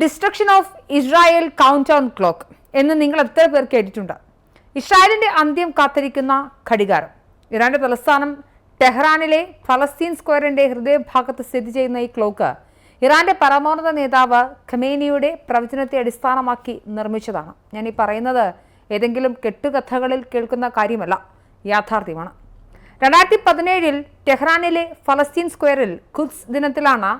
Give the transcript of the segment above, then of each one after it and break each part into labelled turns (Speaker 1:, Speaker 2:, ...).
Speaker 1: Destruction of Israel count on clock എന്ന് നിങ്ങൾ എത്ര പേർ കേട്ടിട്ടുണ്ട്? ഇസ്രായേലിന്റെ അന്ത്യം കാത്തിരിക്കുന്ന ഘടികാരം. ഇറാന്റെ തലസ്ഥാനം ടെഹ്റാനിലെ ഫലസ്തീൻ സ്ക്വയറിന്റെ ഹൃദയഭാഗത്ത് സ്ഥിതി ചെയ്യുന്ന ഈ ക്ലോക്ക് ഇറാന്റെ പരമോന്നത നേതാവ് ഖമേനിയുടെ പ്രവചനത്തെ അടിസ്ഥാനമാക്കി നിർമ്മിച്ചതാണ്. ഞാൻ ഈ പറയുന്നത് ഏതെങ്കിലും കെട്ടുകഥകളിൽ കേൾക്കുന്ന കാര്യമല്ല യാഥാർത്ഥ്യമാണ്. രണ്ടായിരത്തി പതിനേഴിൽ ടെഹ്റാനിലെ ഫലസ്തീൻ സ്ക്വയറിൽ ഖുദ്സ് ദിനത്തിലാണ്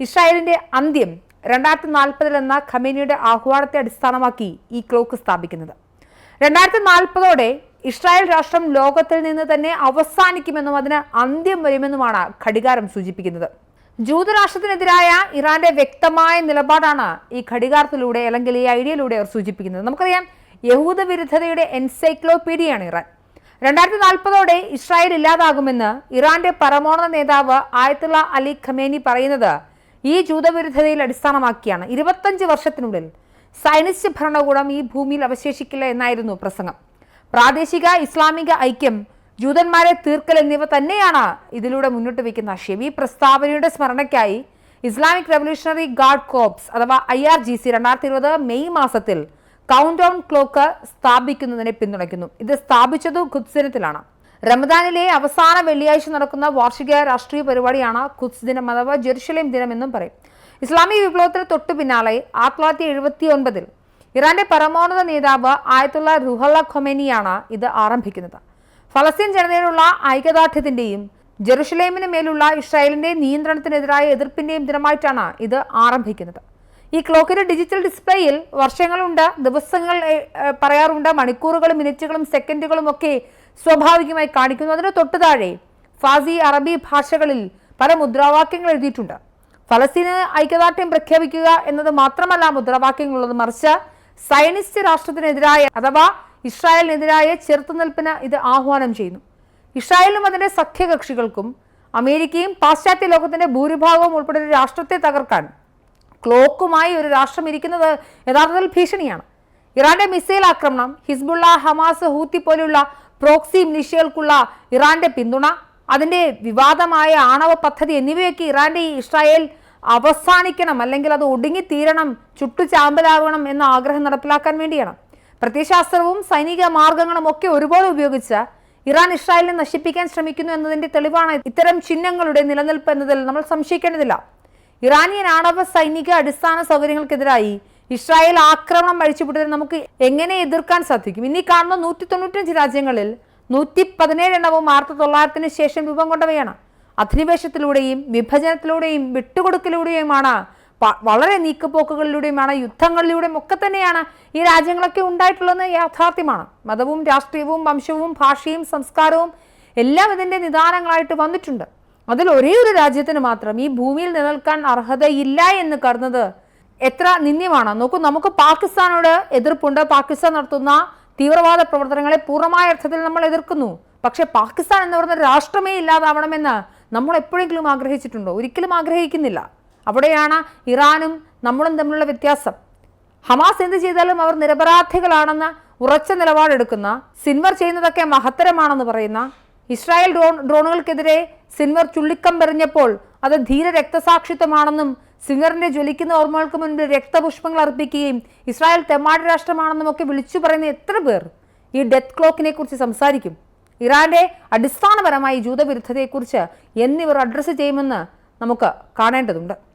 Speaker 1: ഇസ്രായേലിന്റെ അന്ത്യം രണ്ടായിരത്തി നാൽപ്പതിൽ എന്ന ഖമേനിയുടെ ആഹ്വാനത്തെ അടിസ്ഥാനമാക്കി ഈ ക്ലോക്ക് സ്ഥാപിക്കുന്നത്. രണ്ടായിരത്തി നാൽപ്പതോടെ ഇസ്രായേൽ രാഷ്ട്രം ലോകത്തിൽ നിന്ന് തന്നെ അവസാനിക്കുമെന്നും അതിന് അന്ത്യം വരുമെന്നുമാണ് ഘടികാരം സൂചിപ്പിക്കുന്നത്. ജൂതരാഷ്ട്രത്തിനെതിരായ ഇറാന്റെ വ്യക്തമായ നിലപാടാണ് ഈ ഘടികാരത്തിലൂടെ അല്ലെങ്കിൽ ഈ ഐഡിയയിലൂടെ അവർ സൂചിപ്പിക്കുന്നത്. നമുക്കറിയാം യഹൂദ വിരുദ്ധതയുടെ എൻസൈക്ലോപീഡിയയാണ് ഇറാൻ. രണ്ടായിരത്തി നാൽപ്പതോടെ ഇസ്രായേൽ ഇല്ലാതാകുമെന്ന് ഇറാന്റെ പരമോന്നത നേതാവ് ആയത്തുള്ള അലി ഖമേനി പറയുന്നത് ഈ ജൂതവിരുദ്ധതയിൽ അടിസ്ഥാനമാക്കിയാണ് ഇരുപത്തഞ്ച് വർഷത്തിനുള്ളിൽ സൈനിസ്റ്റ് ഭരണകൂടം ഈ ഭൂമിയിൽ അവശേഷിക്കില്ല എന്നായിരുന്നു പ്രസംഗം. പ്രാദേശിക ഇസ്ലാമിക ഐക്യം ജൂതന്മാരെ തീർക്കൽ എന്നിവ തന്നെയാണ് ഇതിലൂടെ മുന്നോട്ട് വയ്ക്കുന്ന ആശയം ഈ പ്രസ്താവനയുടെ സ്മരണയ്ക്കായി ഇസ്ലാമിക് റവല്യൂഷണറി ഗാർഡ് കോപ്സ് അഥവാ ഐ ആർ ജി സി രണ്ടായിരത്തി ഇരുപത് മെയ് മാസത്തിൽ കൗണ്ട് ഡൗൺ ക്ലോക്ക് സ്ഥാപിക്കുന്നതിനെ പിന്തുണയ്ക്കുന്നു. ഇത് സ്ഥാപിച്ചത് ഖുദ്സിനത്തിലാണ് റമദാനിലെ അവസാന വെള്ളിയാഴ്ച നടക്കുന്ന വാർഷിക രാഷ്ട്രീയ പരിപാടിയാണ് ഖുദ്സ് ദിനം അഥവാ ജെറുസലേം ദിനം എന്നും പറയും. ഇസ്ലാമിക വിപ്ലവത്തിന് തൊട്ടു പിന്നാലെ ആയിരത്തി തൊള്ളായിരത്തി എഴുപത്തി ഒൻപതിൽ ഇറാന്റെ പരമോന്നത നേതാവ് ആയത്തുള്ള റുഹല്ല ഖൊമേനിയാണ് ഇത് ആരംഭിക്കുന്നത്. ഫലസ്തീൻ ജനതയോടുള്ള ഐക്യദാർഢ്യത്തിന്റെയും ജെറുസലേമിന് മേലുള്ള ഇസ്രായേലിന്റെ നിയന്ത്രണത്തിനെതിരായ എതിർപ്പിന്റെയും ദിനമായിട്ടാണ് ഇത് ആരംഭിക്കുന്നത്. ഈ ക്ലോക്കിന്റെ ഡിജിറ്റൽ ഡിസ്പ്ലേയിൽ വർഷങ്ങളുണ്ട് ദിവസങ്ങൾ പറയാറുണ്ട് മണിക്കൂറുകളും മിനിറ്റുകളും സെക്കൻഡുകളും ഒക്കെ സ്വാഭാവികമായി കാണിക്കുന്നു. അതിന് തൊട്ടു താഴെ ഫാസി അറബി ഭാഷകളിൽ പല മുദ്രാവാക്യങ്ങൾ എഴുതിയിട്ടുണ്ട്. ഫലസ്തീന് ഐക്യദാർഢ്യം പ്രഖ്യാപിക്കുക എന്നത് മാത്രമല്ല മുദ്രാവാക്യങ്ങളുള്ളത്. മറിച്ച് സയനിസ്റ്റ് രാഷ്ട്രത്തിനെതിരായ അഥവാ ഇസ്രായേലിനെതിരായ ചെറുത്തുനിൽപ്പിന് ഇത് ആഹ്വാനം ചെയ്യുന്നു. ഇസ്രായേലിനും അതിന്റെ സഖ്യകക്ഷികൾക്കും അമേരിക്കയും പാശ്ചാത്യ ലോകത്തിന്റെ ഭൂരിഭാഗവും ഉൾപ്പെടെ ഒരു രാഷ്ട്രത്തെ തകർക്കാൻ ക്ലോക്കുമായി ഒരു രാഷ്ട്രം ഇരിക്കുന്നത് യഥാർത്ഥത്തിൽ ഭീഷണിയാണ്. ഇറാന്റെ മിസൈൽ ആക്രമണം ഹിസ്ബുള്ള ഹമാസ് ഹൂത്തി പോലുള്ള പ്രോക്സി മിലിഷ്യകൾക്കുള്ള ഇറാന്റെ പിന്തുണ അതിന്റെ വിവാദമായ ആണവ പദ്ധതി എന്നിവയൊക്കെ ഇറാന്റെ ഈ ഇസ്രായേൽ അവസാനിക്കണം അല്ലെങ്കിൽ അത് ഒടുങ്ങിത്തീരണം ചുട്ടു ചാമ്പലാകണം എന്ന ആഗ്രഹം നടപ്പിലാക്കാൻ വേണ്ടിയാണ്. പ്രത്യശാസ്ത്രവും സൈനിക മാർഗങ്ങളും ഒക്കെ ഒരുപോലെ ഉപയോഗിച്ച് ഇറാൻ ഇസ്രായേലിനെ നശിപ്പിക്കാൻ ശ്രമിക്കുന്നു എന്നതിന്റെ തെളിവാണ് ഇത്തരം ചിഹ്നങ്ങളുടെ നിലനിൽപ്പ് എന്നതിൽ നമ്മൾ സംശയിക്കേണ്ടതില്ല. ഇറാനിയൻ ആണവ സൈനിക അടിസ്ഥാന സൗകര്യങ്ങൾക്കെതിരായി ഇസ്രായേൽ ആക്രമണം അഴിച്ചുവിട്ടതിന് നമുക്ക് എങ്ങനെ എതിർക്കാൻ സാധിക്കും? ഇനി കാണുന്ന നൂറ്റി തൊണ്ണൂറ്റഞ്ച് രാജ്യങ്ങളിൽ നൂറ്റി പതിനേഴ് എണ്ണവും ആയിരത്തി തൊള്ളായിരത്തിന് ശേഷം രൂപം കൊണ്ടവയാണ്. അധിനിവേശത്തിലൂടെയും വിഭജനത്തിലൂടെയും വിട്ടുകൊടുക്കലിലൂടെയുമാണ് വളരെ നീക്കുപോക്കുകളിലൂടെയുമാണ് യുദ്ധങ്ങളിലൂടെയും ഒക്കെ തന്നെയാണ് ഈ രാജ്യങ്ങളൊക്കെ ഉണ്ടായിട്ടുള്ളത് യാഥാർത്ഥ്യമാണ്. മതവും രാഷ്ട്രീയവും വംശവും ഭാഷയും സംസ്കാരവും എല്ലാം ഇതിന്റെ നിദാനങ്ങളായിട്ട് വന്നിട്ടുണ്ട്. അതിൽ ഒരേ ഒരു രാജ്യത്തിന് മാത്രം ഈ ഭൂമിയിൽ നിലനിൽക്കാൻ അർഹതയില്ല എന്ന് കരുതുന്നത് എത്ര നിന്ദ്യമാണ്? നോക്കൂ നമുക്ക് പാകിസ്ഥാനോട് എതിർപ്പുണ്ട്. പാകിസ്ഥാൻ നടത്തുന്ന തീവ്രവാദ പ്രവർത്തനങ്ങളെ പൂർണമായ അർത്ഥത്തിൽ നമ്മൾ എതിർക്കുന്നു. പക്ഷെ പാകിസ്ഥാൻ എന്ന് പറയുന്ന രാഷ്ട്രമേ ഇല്ലാതാവണമെന്ന് നമ്മൾ എപ്പോഴെങ്കിലും ആഗ്രഹിച്ചിട്ടുണ്ടോ? ഒരിക്കലും ആഗ്രഹിക്കുന്നില്ല. അവിടെയാണ് ഇറാനും നമ്മളും തമ്മിലുള്ള വ്യത്യാസം. ഹമാസ് എന്ത് ചെയ്താലും അവർ നിരപരാധികളാണെന്ന് ഉറച്ച നിലപാടെടുക്കുന്ന സിൻവർ ചെയ്യുന്നതൊക്കെ മഹത്തരമാണെന്ന് പറയുന്ന ഇസ്രായേൽ ഡ്രോൺ ഡ്രോണുകൾക്കെതിരെ സിൻവർ ചുള്ളിക്കമ്പെറിഞ്ഞപ്പോൾ അത് ധീര രക്തസാക്ഷിത്വമാണെന്നും സിൻവറിന്റെ ജ്വലിക്കുന്ന ഓർമ്മകൾക്ക് മുൻപ് രക്തപുഷ്പങ്ങൾ അർപ്പിക്കുകയും ഇസ്രായേൽ തെമാട് രാഷ്ട്രമാണെന്നും ഒക്കെ വിളിച്ചു പറയുന്ന എത്ര പേർ ഈ ഡെത്ത് ക്ലോക്കിനെ കുറിച്ച് സംസാരിക്കും. ഇറാന്റെ അടിസ്ഥാനപരമായി ജൂതവിരുദ്ധതയെക്കുറിച്ച് എന്നിവർ അഡ്രസ്സ് ചെയ്യുമെന്ന് നമുക്ക് കാണേണ്ടതുണ്ട്.